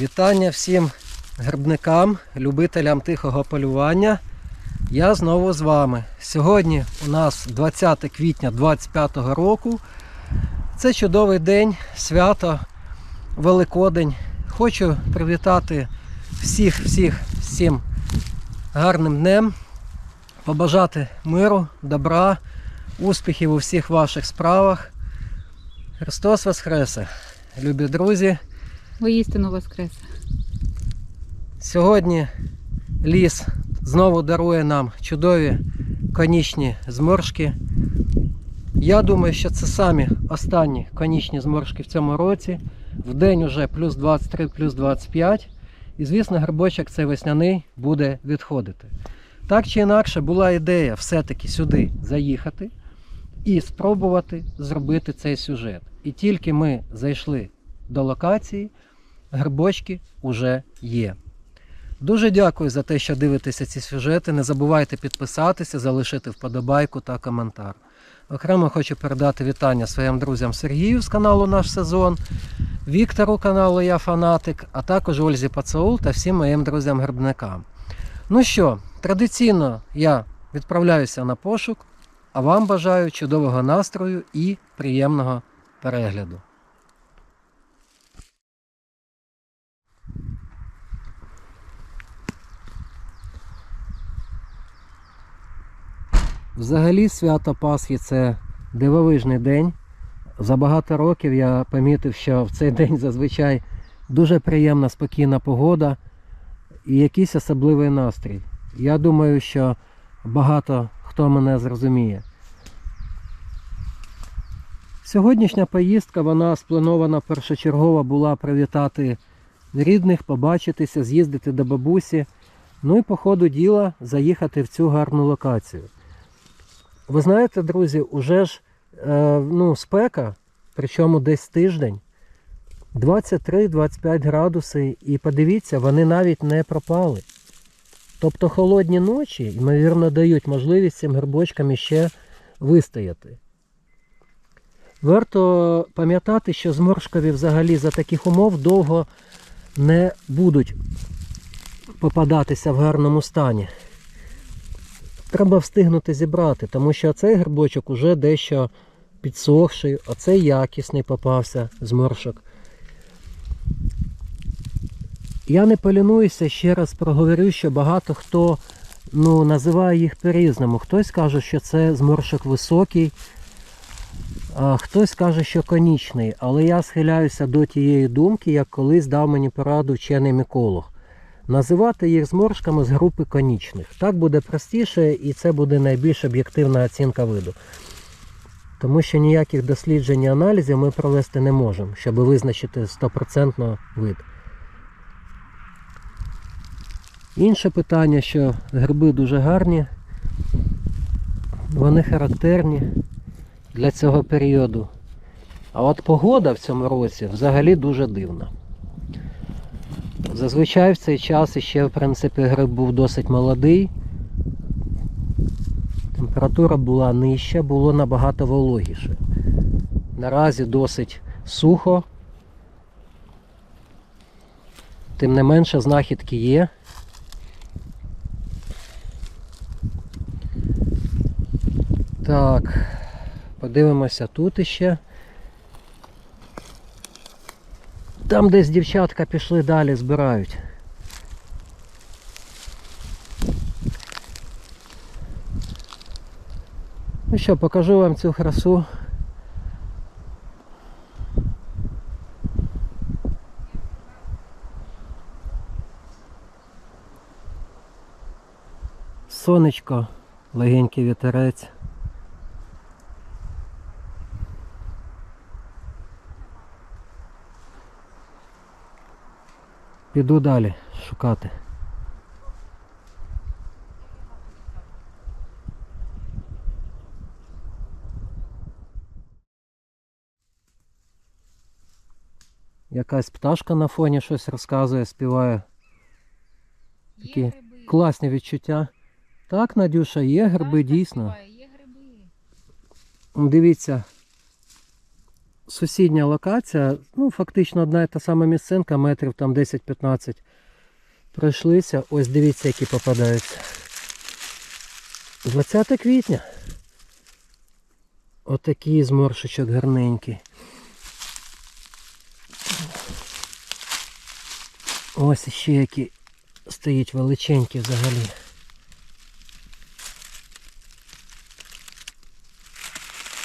Вітання всім грибникам, любителям тихого полювання. Я знову з вами. Сьогодні у нас 20 квітня 2025 року. Це чудовий день, свято, Великодень. Хочу привітати всіх, всіх, всім гарним днем, побажати миру, добра, успіхів у всіх ваших справах. Христос Воскресе! Любі друзі! Воістину воскресе. Сьогодні ліс знову дарує нам чудові конічні зморшки. Я думаю, що це самі останні конічні зморшки в цьому році. В день уже плюс 23, плюс 25. І, звісно, грибочок цей весняний буде відходити. Так чи інакше, була ідея все-таки сюди заїхати і спробувати зробити цей сюжет. І тільки ми зайшли до локації, грибочки вже є. Дуже дякую за те, що дивитеся ці сюжети. Не забувайте підписатися, залишити вподобайку та коментар. Окремо хочу передати вітання своїм друзям Сергію з каналу Наш Сезон, Віктору каналу Я Фанатик, а також Ользі Пацаул та всім моїм друзям-грибникам. Ну що, традиційно я відправляюся на пошук, а вам бажаю чудового настрою і приємного перегляду. Взагалі свято Пасхи це дивовижний день. За багато років я помітив, що в цей день зазвичай дуже приємна спокійна погода і якийсь особливий настрій. Я думаю, що багато хто мене зрозуміє. Сьогоднішня поїздка вона спланована першочергово була привітати рідних, побачитися, з'їздити до бабусі, ну і по ходу діла заїхати в цю гарну локацію. Ви знаєте, друзі, уже ж е, ну, спека, причому десь тиждень, 23-25 градуси, і подивіться, вони навіть не пропали. Тобто холодні ночі, ймовірно, дають можливість цим грибочкам іще вистояти. Варто пам'ятати, що зморшкові взагалі за таких умов довго не будуть попадатися в гарному стані треба встигнути зібрати, тому що цей грибочок уже дещо підсохший, а цей якісний попався зморшок. Я не полінуюся, ще раз проговорю, що багато хто ну, називає їх по-різному. Хтось каже, що це зморшок високий, а хтось каже, що конічний. Але я схиляюся до тієї думки, як колись дав мені пораду вчений міколог називати їх зморшками з групи конічних. Так буде простіше і це буде найбільш об'єктивна оцінка виду. Тому що ніяких досліджень і аналізів ми провести не можемо, щоб визначити 100% вид. Інше питання, що гриби дуже гарні, вони характерні для цього періоду. А от погода в цьому році взагалі дуже дивна. Зазвичай в цей час іще в принципі гриб був досить молодий. Температура була нижча, було набагато вологіше. Наразі досить сухо. Тим не менше знахідки є. Так, подивимося тут іще. Там десь дівчатка пішли далі, збирають. Ну що, покажу вам цю красу. Сонечко, легенький вітерець. Піду далі шукати. Якась пташка на фоні щось розказує, співає. Такі Є гриби. класні відчуття. Так, Надюша, є гриби Пташка дійсно. співає, Є гриби. Дивіться, сусідня локація, ну, фактично одна і та сама місцинка, метрів там 10-15 пройшлися. Ось дивіться, які попадаються. 20 квітня. Отакий зморшечок гарненький. Ось ще які стоїть величенькі взагалі.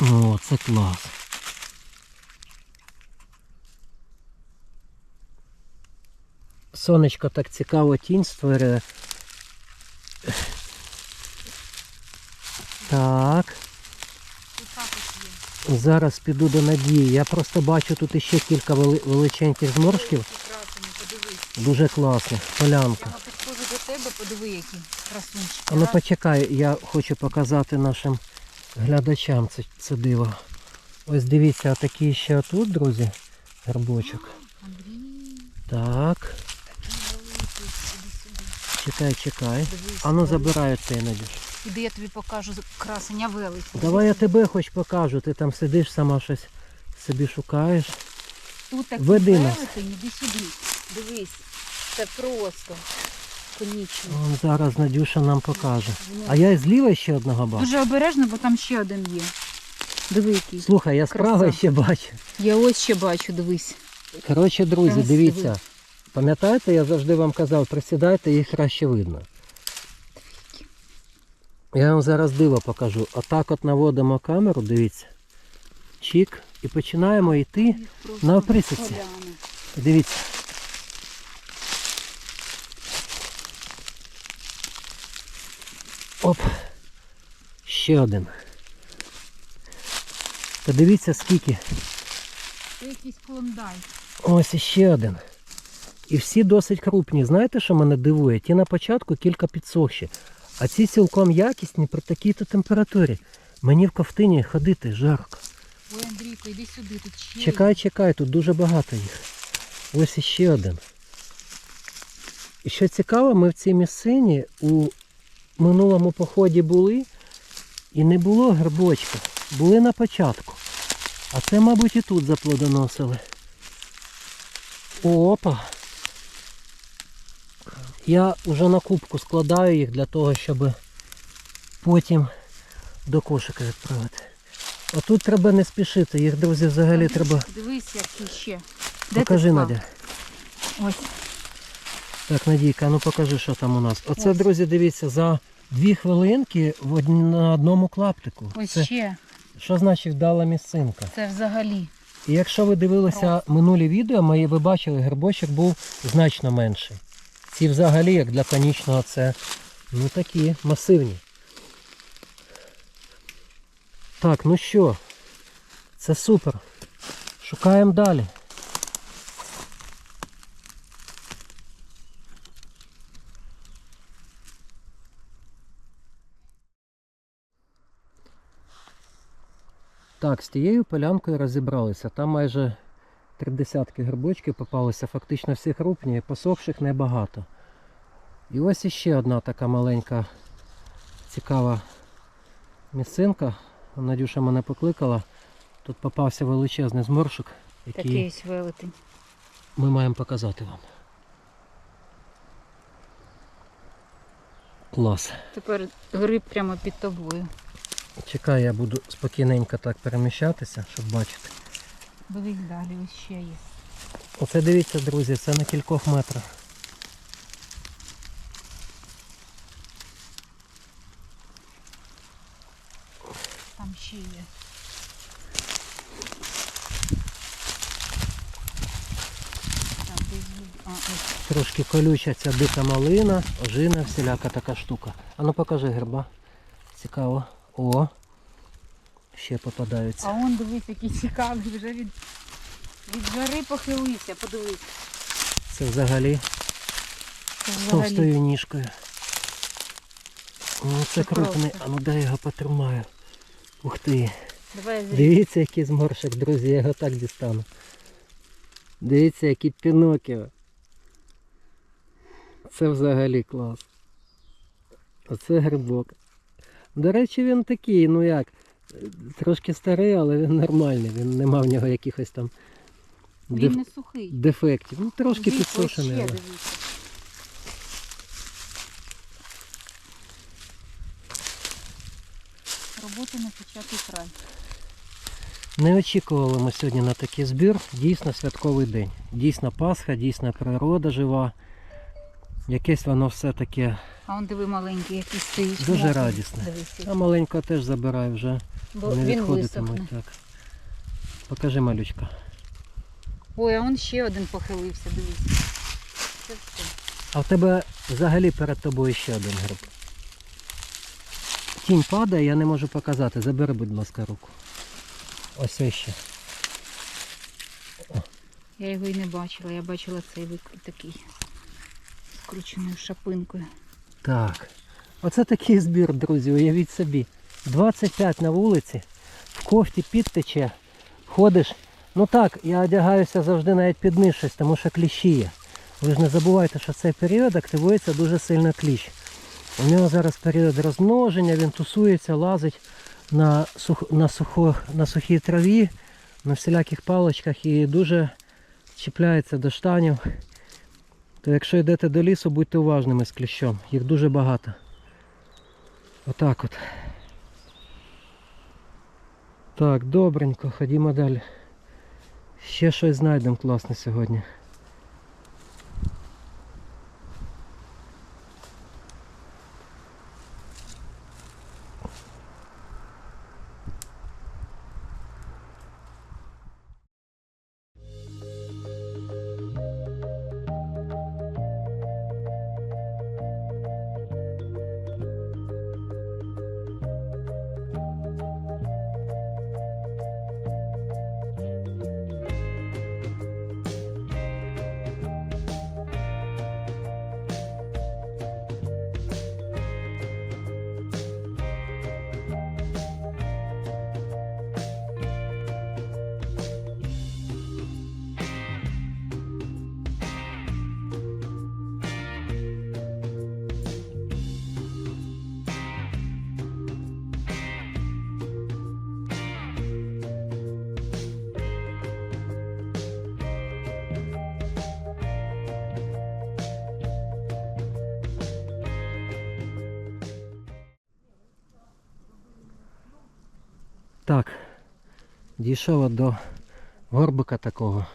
О, це клас. Сонечко так цікаво тінь створює. Так. Зараз піду до Надії. Я просто бачу тут іще кілька величеньких зморшків. Дуже класно. Полянка. Я підходжу до тебе, подиви, які красунчики. Ну почекай, я хочу показати нашим глядачам це, це диво. Ось дивіться, отакий ще отут, друзі. Андрій, Так, такий великий, іди сюди. Чекай, чекай. Дивись, А ну великий. забирай цей Надюш. Іди, я тобі покажу красення великий. Давай я тебе хоч покажу, ти там сидиш сама щось собі шукаєш. Тут такий Веди нас. іди сюди. Дивись, це просто конічний. Вон зараз Надюша нам покаже. А я і зліва ще одного бачу. Дуже обережно, бо там ще один є. Диви який. Слухай, я справа Краса. ще бачу. Я ось ще бачу, дивись. Коротше, друзі, дивіться. диви. Пам'ятаєте, я завжди вам казав, присідайте, їх краще видно. Я вам зараз диво покажу. Отак от наводимо камеру, дивіться. Чік. І починаємо йти. На оприсоці. Дивіться. Оп. Ще один. Подивіться скільки. Це якийсь клондайк. Ось іще один. І всі досить крупні. Знаєте, що мене дивує? Ті на початку кілька підсохші. А ці цілком якісні при такій-то температурі. Мені в ковтині ходити жарко. Ой, Андрійко, іди сюди, тут ще. Чекай, чекай, тут дуже багато їх. Ось іще один. І що цікаво, ми в цій місцині у минулому поході були і не було грибочка. Були на початку. А це, мабуть, і тут заплодоносили. Опа. Я вже на кубку складаю їх для того, щоб потім до кошика відправити. А тут треба не спішити, їх, друзі, взагалі Андрій, треба. Дивись, які ще. Де Покажи, ти? Надя. Ось. Так, Надійка, ну покажи, що там у нас. Оце, Ось. друзі, дивіться, за дві хвилинки в на одному клаптику. Ось Це, ще. що значить вдала місцинка? Це взагалі. І якщо ви дивилися минулі відео, мої ви бачили, грибочок був значно менший. Ці взагалі, як для конічного, це ну такі масивні. Так, ну що, це супер. Шукаємо далі. Так, з тією полянкою розібралися. Там майже три десятки грибочків попалося, фактично всі крупні, посохших небагато. І ось іще одна така маленька цікава місцинка. Надюша мене покликала. Тут попався величезний зморшок, який Такий ось велетень. ми маємо показати вам. Клас. Тепер гриб прямо під тобою. Чекай, я буду спокійненько так переміщатися, щоб бачити. Дивись далі, ось ще є. Оце дивіться, друзі, це на кількох метрах. Там ще є. Трошки колюча ця дика малина, ожина, всіляка така штука. А ну покажи гриба. Цікаво. О. Ще попадаються. А он дивись, який цікавий, вже від, від жари похилився, подивись. Це взагалі Це з товстою ніжкою. О, це крупний. А ну дай його потримаю. Ух ти. Давай. Дивіться, який зморшок, друзі, я його так дістану. Дивіться, який пінокіо. Це взагалі клас. Оце грибок. До речі, він такий, ну як, Трошки старий, але він нормальний. Він не мав в нього якихось там Він деф- не сухий. дефектів. Ну, трошки Дивіться, підсушений. ще, але- дивіться. Роботи не початий край. Не очікували ми сьогодні на такий збір. Дійсно святковий день. Дійсно Пасха, дійсно природа жива. Якесь воно все таке. А он диви маленький, який стоїть. Дуже радісне. А маленького теж забираю вже. Бо не він висохне. Так. Покажи малючка. Ой, а он ще один похилився, дивись. Це все. А в тебе взагалі перед тобою ще один гриб. Тінь падає, я не можу показати. Забери, будь ласка, руку. Ось ось ще. Я його і не бачила, я бачила цей вик- такий скрученою шапинкою. Так. Оце такий збір, друзі, уявіть собі. 25 на вулиці, в кофті підтече, ходиш. Ну так, я одягаюся завжди навіть під низ тому що кліщі є. Ви ж не забувайте, що цей період активується дуже сильно кліщ. У нього зараз період розмноження, він тусується, лазить на, сух, на, сухо, на сухій траві, на всіляких паличках і дуже чіпляється до штанів. То якщо йдете до лісу, будьте уважними з кліщом. Їх дуже багато. Отак от. Так, добренько, ходімо далі. Ще щось знайдемо класне сьогодні. Так, дійшов до горбика такого.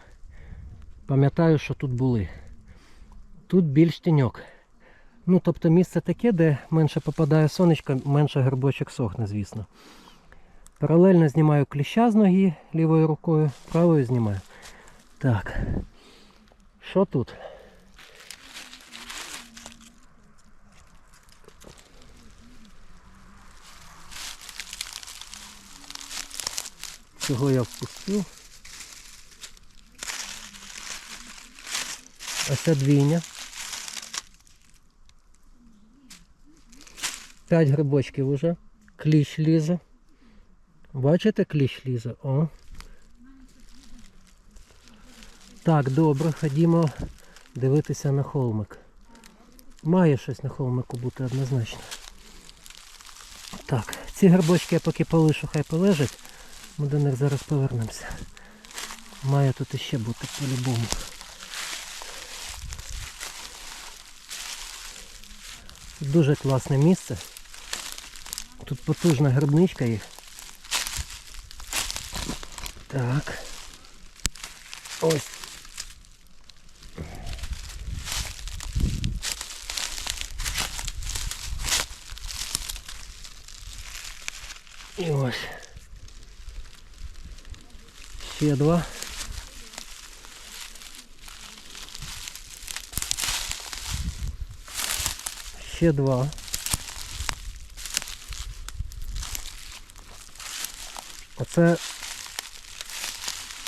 Пам'ятаю, що тут були. Тут більш тіньок. Ну, тобто місце таке, де менше попадає сонечко, менше грибочок сохне, звісно. Паралельно знімаю кліща з ноги лівою рукою, правою знімаю. Так. Що тут? Цього я впустив. Ось ця двійня. П'ять грибочків уже. Кліщ лізе. Бачите, кліщ лізе? О. Так, добре, ходімо дивитися на холмик. Має щось на холмику бути однозначно. Так, ці грибочки я поки полишу, хай полежать. Ми до них зараз повернемося. Має тут іще бути по-любому. Дуже класне місце. Тут потужна грибничка є. Так. Ось. І ось. Ще два. Ще два. Оце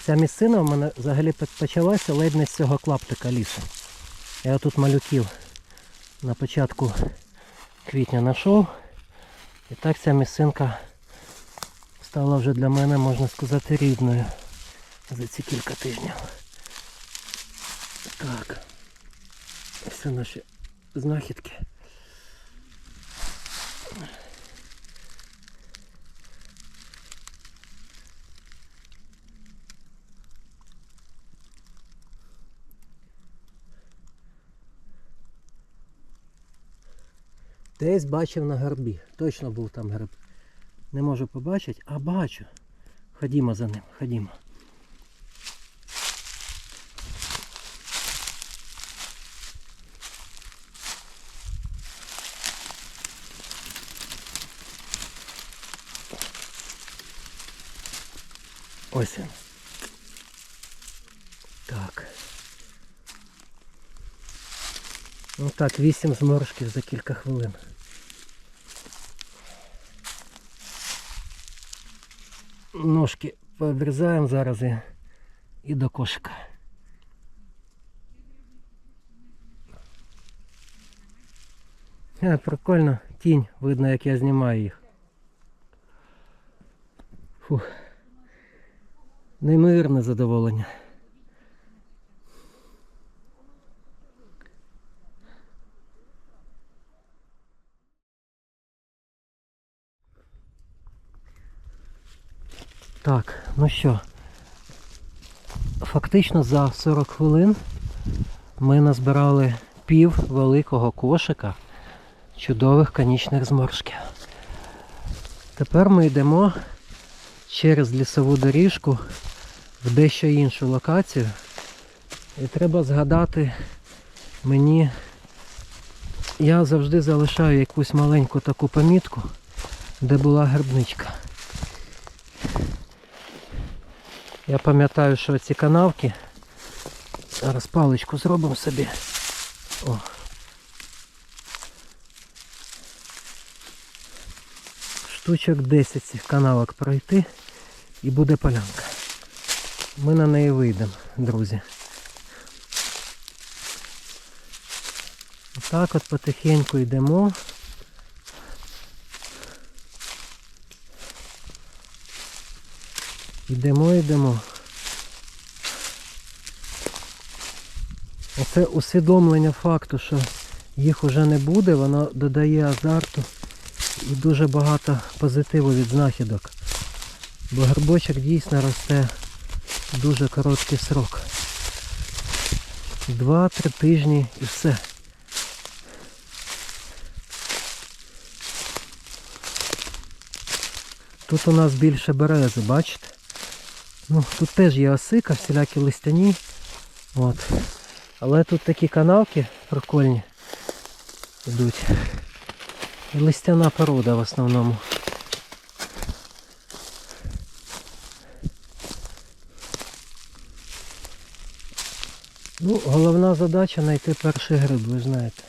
ця місцина в мене взагалі почалася ледь не з цього клаптика лісу. Я тут малюків на початку квітня знайшов. І так ця місцинка стала вже для мене, можна сказати, рідною за ці кілька тижнів. Так. все наші знахідки. Десь бачив на горбі. Точно був там герб. Не можу побачити, а бачу. Ходімо за ним, ходімо. Ось. Так. Ну так, вісім зморшків за кілька хвилин. Ножки пообрізаємо зараз і, і до кошика. Е, прикольно, тінь, видно, як я знімаю їх. Фух. Неймовірне задоволення. Так, ну що, фактично за 40 хвилин ми назбирали пів великого кошика чудових конічних зморшків. Тепер ми йдемо через лісову доріжку в дещо іншу локацію. І треба згадати мені, я завжди залишаю якусь маленьку таку помітку, де була грибничка. Я пам'ятаю, що ці канавки. Зараз паличку зробимо собі. О. Штучок 10 цих канавок пройти і буде полянка. Ми на неї вийдемо, друзі. Отак от потихеньку йдемо. Йдемо, йдемо. Оце усвідомлення факту, що їх уже не буде, воно додає азарту і дуже багато позитиву від знахідок. Бо грибочок дійсно росте дуже короткий срок. Два-три тижні і все. Тут у нас більше берези, бачите? Ну, тут теж є осика, всілякі листяні. От. Але тут такі канавки прикольні йдуть. І листяна порода в основному. Ну, головна задача знайти перший гриб, ви знаєте.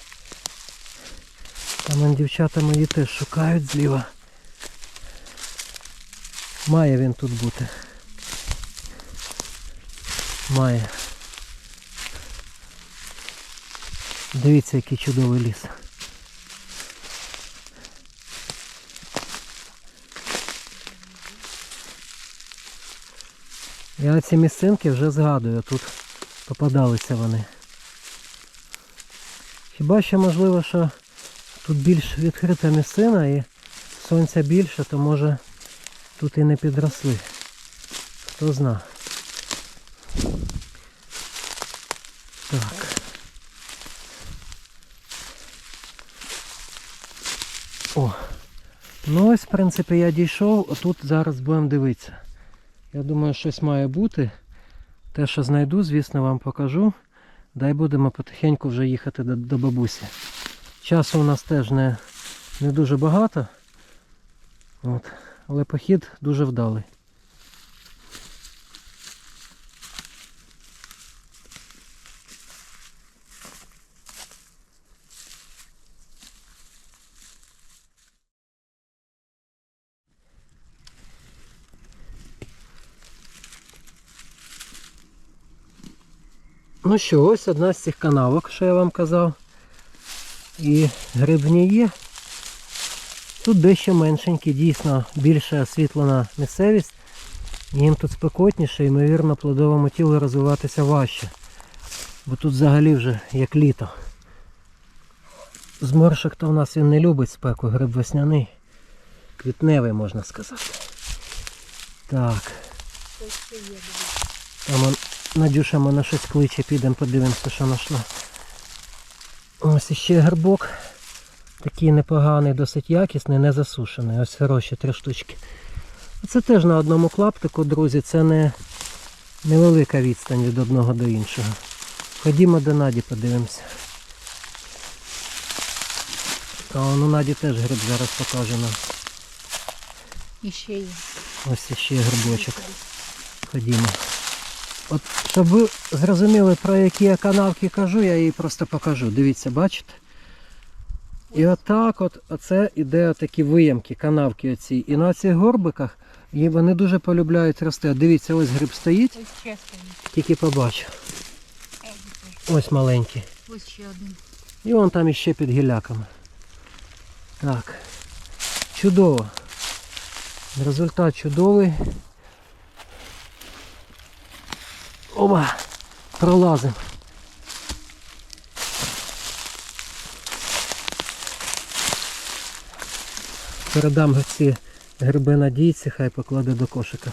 Там дівчата мої теж шукають зліва. Має він тут бути. Має. Дивіться, який чудовий ліс. Я ці місцинки вже згадую, тут попадалися вони. Хіба що можливо, що тут більш відкрита місцина і сонця більше, то може тут і не підросли. Хто зна. Так. О. Ну ось, в принципі, я дійшов, отут зараз будемо дивитися. Я думаю, щось має бути. Те, що знайду, звісно, вам покажу. Дай будемо потихеньку вже їхати до, до бабусі. Часу у нас теж не, не дуже багато. От. Але похід дуже вдалий. Ну що, ось одна з цих канавок, що я вам казав. І грибні є. Тут дещо меншенькі, дійсно більше освітлена місцевість. Їм тут спекотніше, ймовірно, плодовому тілу розвиватися важче. Бо тут взагалі вже як літо. Зморшок то в нас він не любить спеку, гриб весняний. Квітневий можна сказати. Так. Там Надюша мене щось кличе, підемо подивимося, що знайшла. Ось іще грибок. Такий непоганий, досить якісний, не засушений. Ось хороші три штучки. Це теж на одному клаптику, друзі, це не невелика відстань від одного до іншого. Ходімо до Наді, подивимося. А он у Наді теж гриб зараз покаже нам. І ще є. Ось ще грибочок. Ходімо. От, щоб ви зрозуміли, про які я канавки кажу, я її просто покажу. Дивіться, бачите? І отак от оце іде такі виямки, канавки оці. І на цих горбиках і вони дуже полюбляють рости. Дивіться, ось гриб стоїть, тільки побачив. Ось маленький. Ось ще один. І вон там іще під гіляками. Так. Чудово. Результат чудовий. Оба! Пролазимо. Передам ці гриби надійці, хай покладе до кошика.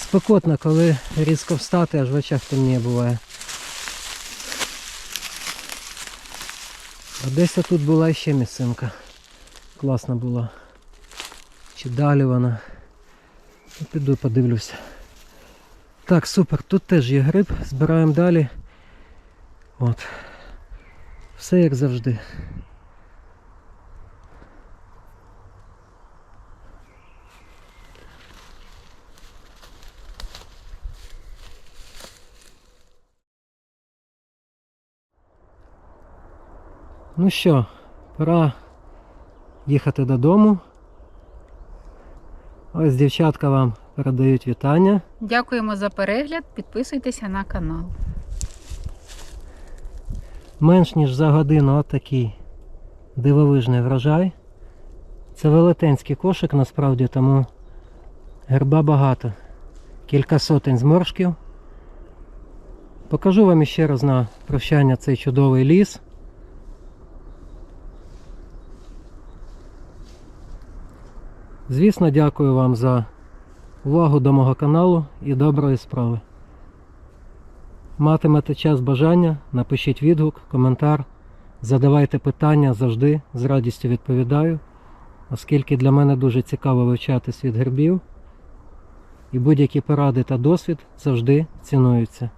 Спекотно, коли різко встати, аж в очах темніє буває. А десь тут була ще місцинка. Класна була. Чи далі вона. Піду подивлюся. Так, супер, тут теж є гриб, збираємо далі. От. Все як завжди. Ну що, пора їхати додому. Ось дівчатка вам передають вітання. Дякуємо за перегляд. Підписуйтеся на канал. Менш ніж за годину отакий дивовижний врожай. Це велетенський кошик насправді, тому герба багато. Кілька сотень зморшків. Покажу вам іще раз на прощання цей чудовий ліс. Звісно, дякую вам за увагу до мого каналу і доброї справи. Матимете час бажання, напишіть відгук, коментар, задавайте питання завжди з радістю відповідаю, оскільки для мене дуже цікаво вивчати світ грибів і будь-які поради та досвід завжди цінуються.